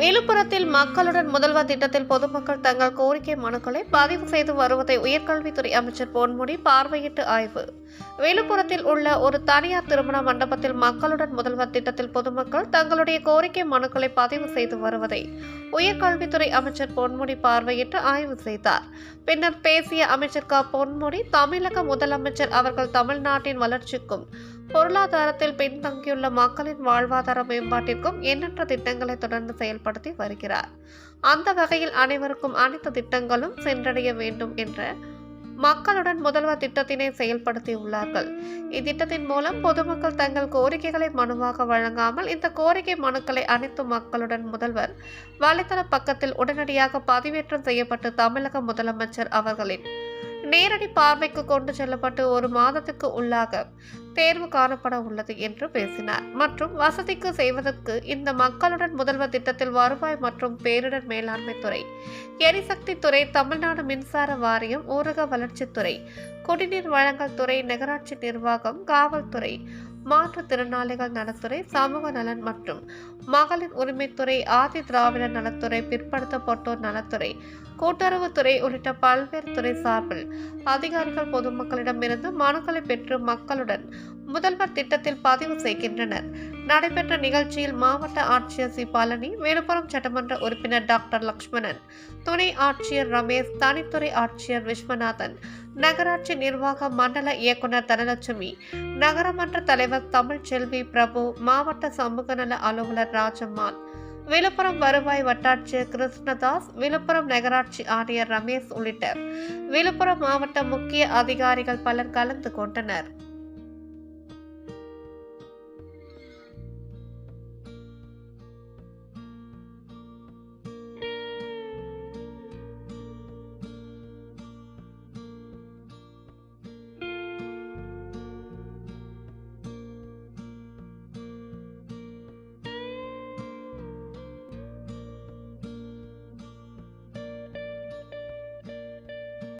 விழுப்புரத்தில் மக்களுடன் முதல்வர் திட்டத்தில் பொதுமக்கள் தங்கள் கோரிக்கை மனுக்களை பதிவு செய்து வருவதை உயர்கல்வித்துறை அமைச்சர் பொன்முடி பார்வையிட்டு ஆய்வு. விழுப்புரத்தில் உள்ள ஒரு தனியார் திருமண மண்டபத்தில் மக்களுடன் முதல்வர் திட்டத்தில் பொதுமக்கள் தங்களுடைய கோரிக்கை மனுக்களை பதிவு செய்து வருவதை உயர்கல்வித்துறை அமைச்சர் பொன்முடி பார்வையிட்டு ஆய்வு செய்தார். பின்னர் பேசிய அமைச்சர் க. பொன்முடி தமிழக முதலமைச்சர் அவர்கள் தமிழ்நாட்டின் வளர்ச்சிக்கும் பொருளாதாரத்தில் பின்தங்கியுள்ள மக்களின் வாழ்வாதார மேம்பாட்டிற்கும் எண்ணற்ற திட்டங்களை தொடர்ந்து செயல்படுத்தி வருகிறார். அந்த வகையில் அனைவருக்கும் அனைத்து திட்டங்களும் சென்றடைய வேண்டும் என்ற மக்களுடன் முதல்வர் திட்டத்தினை செயல்படுத்தி உள்ளார்கள் இத்திட்டத்தின் மூலம் பொதுமக்கள் தங்கள் கோரிக்கைகளை மனுவாக வழங்காமல் இந்த கோரிக்கை மனுக்களை அனைத்து மக்களுடன் முதல்வர் வலைத்தள பக்கத்தில் உடனடியாக பதிவேற்றம் செய்யப்பட்டு தமிழக முதலமைச்சர் அவர்களின் நேரடி பார்வைக்கு கொண்டு செல்லப்பட்டு ஒரு மாதத்துக்கு உள்ளாக தேர்வு காணப்பட உள்ளது என்று பேசினார். மற்றும் வசதிக்கு செய்வதற்கு இந்த மக்களுடன் முதல்வர் திட்டத்தில் வருவாய் மற்றும் பேரிடர் மேலாண்மை துறை எரிசக்தி துறை தமிழ்நாடு மின்சார வாரியம் ஊரக வளர்ச்சித்துறை குடிநீர் வழங்கல் துறை நகராட்சி நிர்வாகம் காவல்துறை மாற்றுத்திறனாளிகள் நலத்துறை சமூக நலன் மற்றும் மகளிர் உரிமைத்துறை ஆதி திராவிடர் நலத்துறை பிற்படுத்தப்பட்டோர் நலத்துறை கூட்டுறவுத்துறை உள்ளிட்ட பல்வேறு துறை சார்பில் அதிகாரிகள் பொதுமக்களிடமிருந்து மனுக்களை பெற்று மக்களுடன் முதல்வர் திட்டத்தில் பதிவு செய்கின்றனர். நடைபெற்ற நிகழ்ச்சியில் மாவட்ட ஆட்சியர் சி. பழனி விழுப்புரம் சட்டமன்ற உறுப்பினர் டாக்டர் லக்ஷ்மணன் துணை ஆட்சியர் ரமேஷ் தனித்துறை ஆட்சியர் விஸ்வநாதன் நகராட்சி நிர்வாக மண்டல இயக்குனர் தனலட்சுமி நகரமன்ற தலைவர் தமிழ்ச்செல்வி பிரபு மாவட்ட சமூக நல அலுவலர் ராஜம்மாள் விழுப்புரம் வருவாய் வட்டாட்சியர் கிருஷ்ணதாஸ் விழுப்புரம் நகராட்சி ஆணையர் ரமேஷ் உள்ளிட்ட விழுப்புரம் மாவட்ட முக்கிய அதிகாரிகள் பலர் கலந்து கொண்டனர்.